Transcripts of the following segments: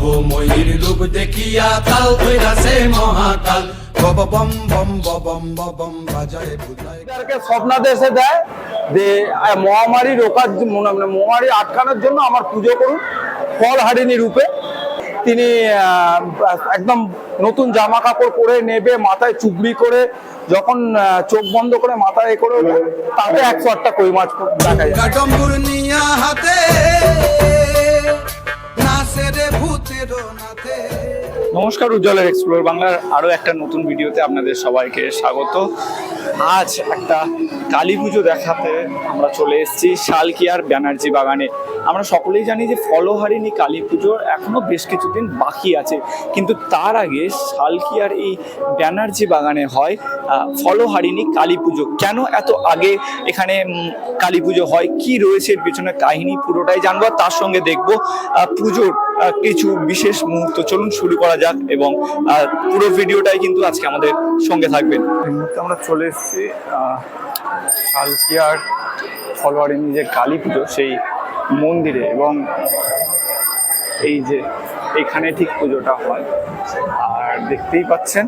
ভবময়ীর রূপ দেখিয়া কাল ধৈরাছে মহাকাল। বম বম বম বম বাজায় বুঝায় স্বপ্নাদেশে দেয় যে মহামারী রোকার মানে মহামারী আটকানোর জন্য আমার পুজো করুন ফল হারিণী রূপে। তিনি একদম নতুন জামা কাপড় পরে নেবে মাথায় চুবড়ি করে যখন চোখ বন্ধ করে মাথায় এ করে তাতে একশো আটটা কই মাছ দেখা যায় নমস্কার, উজ্জ্বলের এক্সপ্লোর বাংলার আরও একটা নতুন ভিডিওতে আপনাদের সবাইকে স্বাগত। আজ একটা কালী পুজো দেখাতে আমরা চলে এসেছি শালকিয়ার ব্যানার্জি বাগানে। আমরা সকলেই জানি যে ফলহারিণী কালী পুজোর এখনও বেশ কিছুদিন বাকি আছে। কিন্তু তার আগে শালকিয়ার এই ব্যানার্জি বাগানে হয় ফলহারিণী কালী পুজো। কেন এত আগে এখানে কালী পুজো হয়? কি রয়েছে এর পিছনে কাহিনী? পুরোটাই জানব তার সঙ্গে দেখব পুজোর কিছু বিশেষ মুহূর্ত। চলুন শুরু করা যাক এবং পুরো ভিডিওটাই কিন্তু আজকে আমাদের সঙ্গে থাকবেন এই মুহূর্তে আমরা চলে এসেছি শালকিয়ার ফলোয়ারিনী যে কালী পুজো, সেই মন্দিরে এবং এই যে এখানে ঠিক পুজোটা হয়। আর দেখতেই পাচ্ছেন,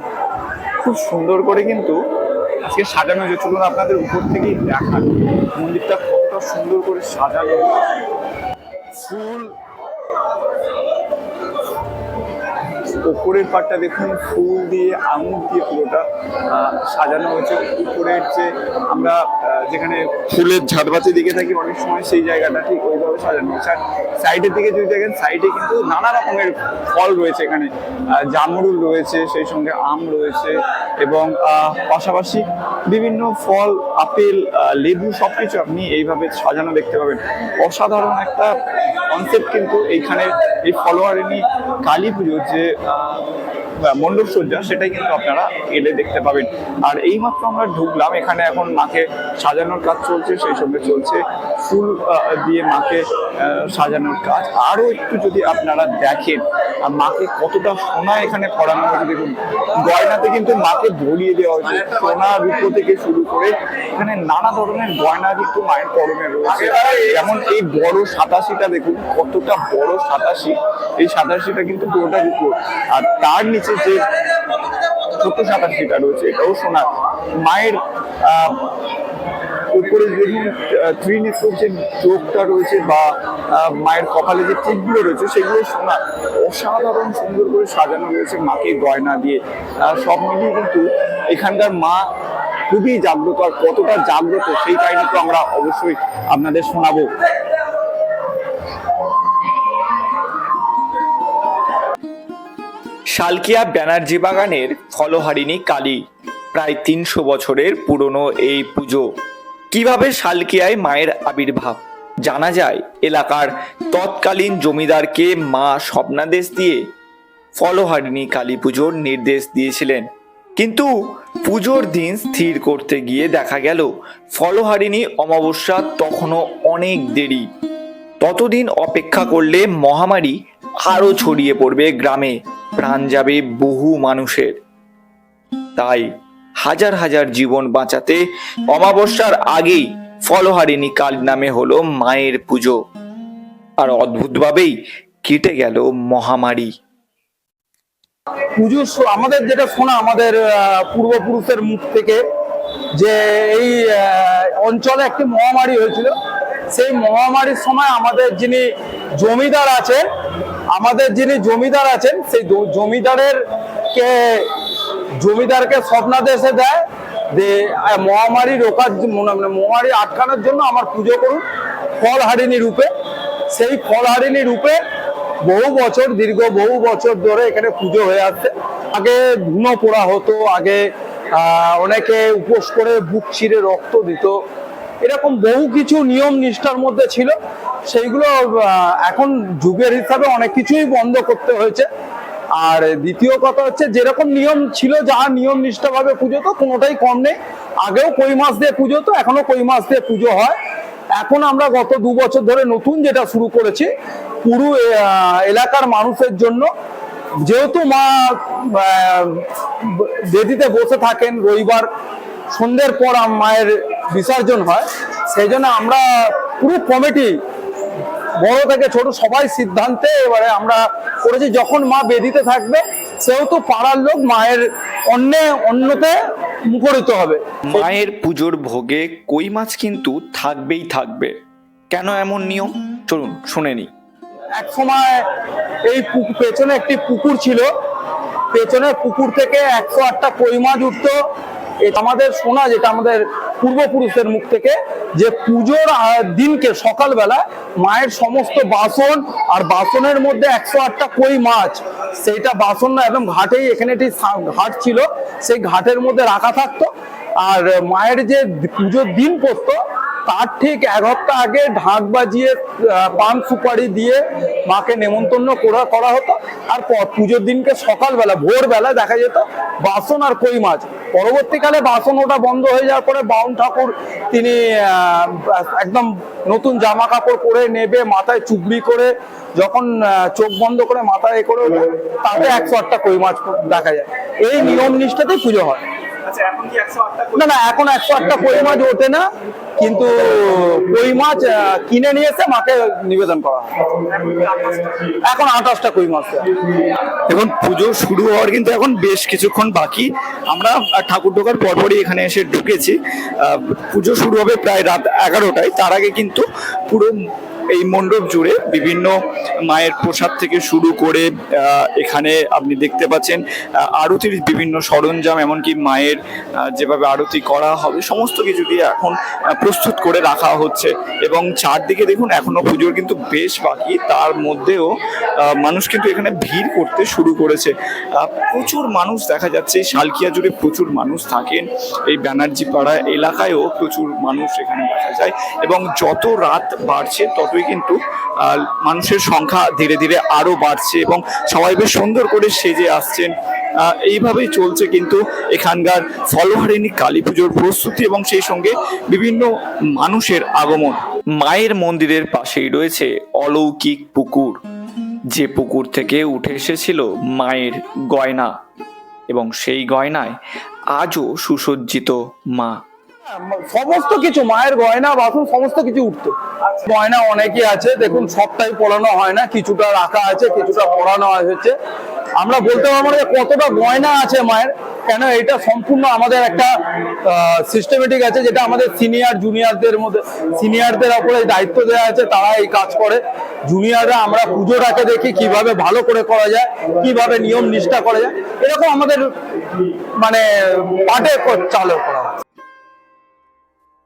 খুব সুন্দর করে কিন্তু আজকে সাজানো যে চলুন আপনাদের উপর থেকেই দেখান মন্দিরটা কতটা সুন্দর করে সাজানো ফুল উপরের পাটটা দেখুন, ফুল দিয়ে আঙুর দিয়ে পুরোটা সাজানো হয়েছে। উপরের যে আমরা যেখানে ফুলের ঝাড়বাতি দিকে থাকি অনেক সময়, সেই জায়গাটা ঠিক ওইভাবে সাজানো হয়েছে। আর সাইডের দিকে যদি দেখেন, সাইডে কিন্তু নানা রকমের ফল রয়েছে এখানে। জামরুল রয়েছে, সেই সঙ্গে আম রয়েছে এবং পাশাপাশি বিভিন্ন ফল, আপেল লেবু সবকিছু আপনি এইভাবে সাজানো দেখতে পাবেন। অসাধারণ একটা কনসেপ্ট কিন্তু এইখানে এই ফলোয়ারিনী কালী পুজোর যে 啊。মণ্ডপ সজ্জা সেটাই কিন্তু আপনারা এলে দেখতে পাবেন। আর এইমাত্র আমরা ঢুকলাম, এখানে এখন মাকে সাজানোর কাজ চলছে, সেই সঙ্গে চলছে ফুল দিয়ে মাকে সাজানোর কাজ। আরও একটু যদি আপনারা দেখেন মাকে কতটা সোনা এখানে পড়ানো হয়েছে, দেখুন। গয়নাতে কিন্তু মাকে ভরিয়ে দেওয়া হয়েছে, সোনা রূপো থেকে শুরু করে এখানে নানা ধরনের গয়না কিন্তু মায়ের পরনে রয়েছে। যেমন এই বড় সাতাশিটা, দেখুন, কতটা বড় সাতাশি। এই সাতাশিটা কিন্তু পুরোটা রূপোর আর তার নিচে যে ছোট্ট সাতাশিটা রয়েছে এটাও সোনা। মায়ের উপরে দেখুন ত্রিনেত্রর যে চোখটা রয়েছে বা মায়ের কপালে যে টিপগুলো রয়েছে সেগুলো সোনা। অসাধারণ সুন্দর করে সাজানো রয়েছে মাকে গয়না দিয়ে। সব মিলিয়ে কিন্তু এখানকার মা খুবই জাগ্রত, আর কতটা জাগ্রত সেই কাহিনী তো আমরা অবশ্যই আপনাদের শোনাবো। শালকিয়া ব্যানার্জি বাগানের ফলহারিণী কালী। প্রায় তিনশো বছরের পুরনো এই পুজো। কীভাবে শালকিয়ায় মায়ের আবির্ভাব? জানা যায়, এলাকার তৎকালীন জমিদারকে মা স্বপ্নাদেশ দিয়ে ফলহারিণী কালী পুজোর নির্দেশ দিয়েছিলেন। কিন্তু পুজোর দিন স্থির করতে গিয়ে দেখা গেল, ফলহারিণী অমাবস্যা তখনও অনেক দেরি। ততদিন অপেক্ষা করলে মহামারী আরও ছড়িয়ে পড়বে গ্রামে। প্রাণ যাবে বহু মানুষের। তাই হাজার হাজার জীবন বাঁচাতে অমাবস্যার আগেই ফলহারিণী কাল নামে হলো মায়ের পুজো। আর অদ্ভুতভাবেই কেটে গেল মহামারী। পুজোর আমাদের যেটা শোনা, আমাদের পূর্বপুরুষের মুখ থেকে যে এই অঞ্চলে একটি মহামারী হয়েছিল। সেই মহামারীর সময় আমাদের যিনি জমিদার আছেন আমাদের যিনি জমিদার আছেন, সেই জমিদারের কে জমিদারকে স্বপ্নাদেশে দেয় যে মহামারী রোকার মানে মহামারী আটকানোর জন্য আমার পুজো করুন ফলহারিণী রূপে। সেই ফলহারিণী রূপে বহু বছর, দীর্ঘ বহু বছর ধরে এখানে পুজো হয়ে আসছে। আগে ধুনো পোড়া হতো, আগে অনেকে উপোস করে বুক ছিঁড়ে রক্ত দিত। এরকম বহু কিছু নিয়ম নিষ্ঠার মধ্যে ছিল। সেইগুলো এখন যুগের হিসাবে অনেক কিছুই বন্ধ করতে হয়েছে। আর দ্বিতীয় কথা হচ্ছে, যেরকম নিয়ম ছিল যা নিয়ম নিষ্ঠা ভাবে পুজো তো কোনোটাই কম নেই। আগেও কই মাস দিয়ে পুজো তো এখনও কই মাস দিয়ে পুজো হয়। এখন আমরা গত দু বছর ধরে নতুন যেটা শুরু করেছি, পুরো এলাকার মানুষের জন্য। যেহেতু মা বেদিতে বসে থাকেন রবিবার, সন্ধ্যের পর মায়ের বিসর্জন হয় সেই জন্য আমরা পুরো কমিটি বড় থেকে ছোট সবাই সিদ্ধান্তে এবারে আমরা করেছি। যখন মা বেদিতে থাকবে সেহেতু পাড়ার লোক মায়ের অন্যে অন্যতে মুখরিত হবে। মায়ের পুজোর ভোগে কই মাছ কিন্তু থাকবেই থাকবে। কেন এমন নিয়ম? চলুন শুনে নি এক সময় এই পেছনে একটি পুকুর ছিল। পেছনের পুকুর থেকে একশো আটটা কই মাছ উঠতো। আমাদের শোনা যেটা আমাদের পূর্বপুরুষের মুখ থেকে, যে পুজোর দিনকে সকালবেলা মায়ের সমস্ত বাসন আর বাসনের মধ্যে একশো আটটা কই মাছ, সেইটা বাসন না, একদম ঘাটেই এখানে একটি ঘাট ছিল, সেই ঘাটের মধ্যে রাখা থাকতো। আর মায়ের যে পুজোর দিন পড়তো তার ঠিক এক হপ্তাহ আগে ঢাক বাজিয়ে পান সুপারি দিয়ে মাকে নেমন্তন্ন করা করা হতো। আর পুজোর দিনকে সকালবেলা, ভোরবেলা দেখা যেত বাসন আর কই মাছ। পরবর্তীকালে বাসন ওটা বন্ধ হয়ে যাওয়ার পরে বাউন ঠাকুর তিনি একদম নতুন জামা কাপড় পরে নেবে, মাথায় চুবড়ি করে, যখন চোখ বন্ধ করে মাথায় এ করে তাতে একশো আটটা কই মাছ দেখা যায়। এই নিয়ম নিষ্ঠাতেই পুজো হয়। আচ্ছা না না এখন একশো আটটা কই মাছ ওঠে না কিন্তু কই মাছ কিনে নিয়ে এসে মাকে নিবেদন করা হয়। এখন আঠাশটা কই মাছ। এখন পুজো শুরু হওয়ার কিন্তু এখন বেশ কিছুক্ষণ বাকি। আমরা ঠাকুর ঢোকার পরপরই এখানে এসে ঢুকেছি। পুজো শুরু হবে প্রায় রাত এগারোটায়। তার আগে কিন্তু পুরো এই মণ্ডপ জুড়ে বিভিন্ন মায়ের প্রসাদ থেকে শুরু করে এখানে আপনি দেখতে পাচ্ছেন আরতির বিভিন্ন সরঞ্জাম, এমনকি মায়ের যেভাবে আরতি করা হবে, সমস্ত কিছু দিয়ে এখন প্রস্তুত করে রাখা হচ্ছে। এবং চারদিকে দেখুন, এখনও পুজোর কিন্তু বেশ বাকি, তার মধ্যেও মানুষ কিন্তু এখানে ভিড় করতে শুরু করেছে। প্রচুর মানুষ দেখা যাচ্ছে শালকিয়া জুড়ে প্রচুর মানুষ থাকেন, এই ব্যানার্জি পাড়া এলাকায়ও প্রচুর মানুষ এখানে দেখা যায়। এবং যত রাত বাড়ছে ততই কিন্তু মানুষের সংখ্যা ধীরে ধীরে আরও বাড়ছে এবং সবাই বেশ সুন্দর করে সেজে আসছেন। এইভাবেই চলছে কিন্তু এখানকার ফলহারিণী কালী পুজোর প্রস্তুতি এবং সেই সঙ্গে বিভিন্ন মানুষের আগমন। মায়ের মন্দিরের পাশেই রয়েছে অলৌকিক পুকুর। যে পুকুর থেকে উঠে এসেছিল মায়ের গয়না এবং সেই গয়নায় আজও সুসজ্জিত মা। সমস্ত কিছু, মায়ের গয়না, বাসন, সমস্ত কিছু উঠতো। গয়না অনেকই আছে, দেখুন, সবটাই পড়ানো হয় না, কিছুটা রাখা আছে, কিছুটা পড়ানো হয়েছে। আমরা বলতে পারব না কতটা গয়না আছে মায়ের, কেন এটা সম্পূর্ণ আমাদের একটা সিস্টেমেটিক আছে, যেটা আমাদের সিনিয়র জুনিয়রদের মধ্যে সিনিয়রদের ওপরে দায়িত্ব দেওয়া আছে, তারা এই কাজ করে। জুনিয়ররা আমরা পুজোটাকে দেখি কীভাবে ভালো করে করা যায়, কীভাবে নিয়ম নিষ্ঠা করা যায়, এরকম আমাদের মানে পাটে চালু করা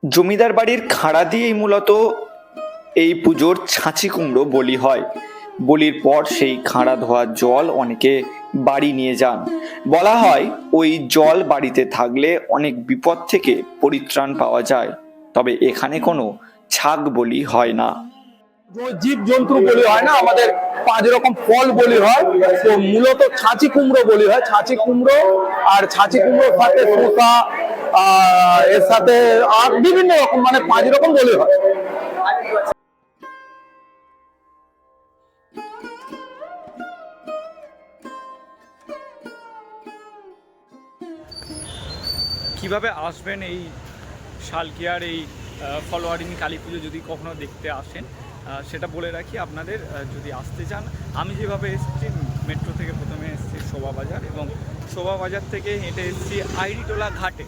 জমিদার বাড়ির খাড়া দিয়েই মূলত এই পুজোর ছাঁচি কুমড়ো বলি হয়। বলির পর সেই খাঁড়া ধোয়া জল অনেকে বাড়ি নিয়ে যান। বলা হয়, ওই জল বাড়িতে থাকলে অনেক বিপদ থেকে পরিত্রাণ পাওয়া যায়। তবে এখানে কোনো ছাগ বলি হয় না। জীব জন্তু বলি হয় না আমাদের পাঁচ রকম ফল বলি হয় তো মূলত ছাঁচি কুমড়ো বলি হয়। ছাঁচি কুমড়ো আর ছাঁচি কুমড়োর সাথে আহ, এর সাথে আর বিভিন্ন রকম মানে পাঁচ রকম বলি হয়। কীভাবে আসবেন এই শালকিয়ার এই ফলোয়ারিনী কালী পুজো যদি কখনো দেখতে আসেন? সেটা বলে রাখি আপনাদের যদি আসতে চান, আমি যেভাবে এসেছি, মেট্রো থেকে প্রথমে এসেছি শোভাবাজার এবং শোভাবাজার থেকে হেঁটে এসেছি আইরিটোলা ঘাটে।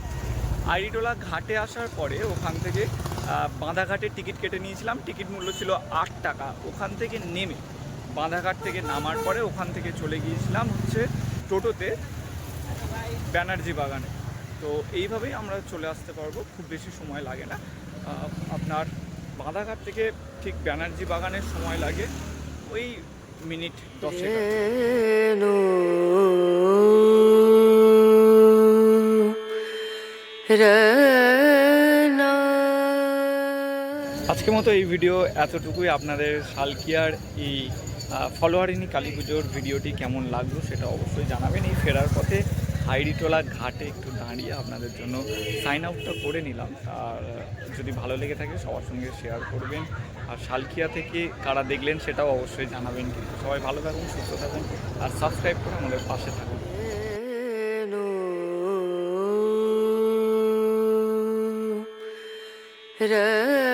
আইরিটোলা ঘাটে আসার পরে ওখান থেকে বাঁধাঘাটে টিকিট কেটে নিয়েছিলাম। টিকিট মূল্য ছিল আট টাকা। ওখান থেকে নেমে বাঁধাঘাট থেকে নামার পরে ওখান থেকে চলে গিয়েছিলাম হচ্ছে টোটোতে, ব্যানার্জি বাগানে। তো এইভাবেই আমরা চলে আসতে পারব। খুব বেশি সময় লাগে না। আপনার বাঁধাঘাট থেকে ঠিক ব্যানার্জি বাগানের সময় লাগে ওই মিনিট দশেক আজকের মতো এই ভিডিও এতটুকুই। আপনাদের শালকিয়ার এই ফলোয়ারিনী কালী পুজোর ভিডিওটি কেমন লাগল সেটা অবশ্যই জানাবেন। এই ফেরার পথে হাইরিটোলা ঘাটে একটু দাঁড়িয়ে আপনাদের জন্য সাইন আউটটা করে নিলাম। আর যদি ভালো লেগে থাকে সবার সঙ্গে শেয়ার করবেন। আর শালকিয়া থেকে কারা দেখলেন সেটাও অবশ্যই জানাবেন কিন্তু। সবাই ভালো থাকুন, সুস্থ থাকুন, আর সাবস্ক্রাইব করে আমাদের পাশে থাকুন। রে